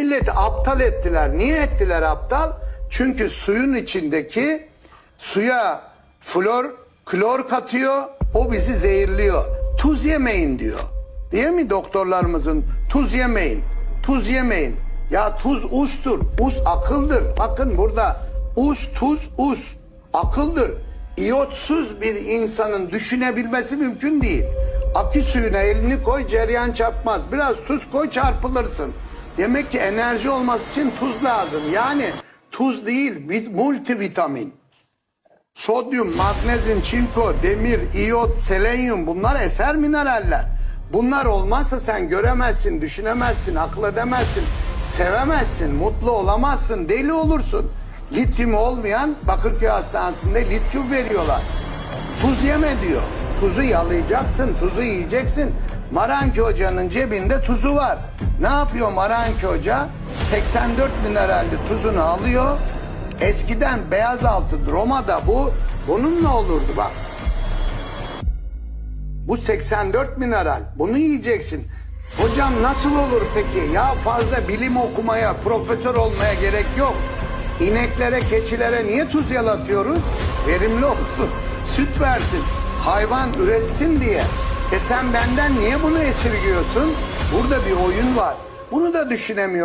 milleti aptal ettiler. Niye ettiler aptal? Çünkü suyun içindeki suya flor, klor katıyor. O bizi zehirliyor. Tuz yemeyin diyor. Değil mi doktorlarımızın? Tuz yemeyin. Tuz yemeyin. Ya tuz ustur. Us akıldır. Bakın burada us, tuz, us. Akıldır. İyotsuz bir insanın düşünebilmesi mümkün değil. Akü suyuna elini koy cereyan çarpmaz. Biraz tuz koy çarpılırsın. Demek ki enerji olması için tuz lazım. Yani tuz değil multivitamin. Sodyum, magnezyum, çinko, demir, iyot, selenyum bunlar eser mineraller. Bunlar olmazsa sen göremezsin, düşünemezsin, akıl edemezsin, sevemezsin, mutlu olamazsın, deli olursun. Lityum olmayan Bakırköy Hastanesi'nde lityum veriyorlar. Tuz yeme diyor. Tuzu yalayacaksın, tuzu yiyeceksin. Maranki Hoca'nın cebinde tuzu var. Ne yapıyor Maranki Hoca? 84 mineralli tuzunu alıyor. Eskiden beyaz altı Roma'da bu bununla olurdu bak. Bu 84 mineral. Bunu yiyeceksin. Hocam nasıl olur peki? Ya fazla bilim okumaya, profesör olmaya gerek yok. İneklere, keçilere niye tuz yalatıyoruz? Verimli olsun, süt versin, hayvan üretsin diye. E sen benden niye bunu esirgiyorsun? Burada bir oyun var. Bunu da düşünemiyor.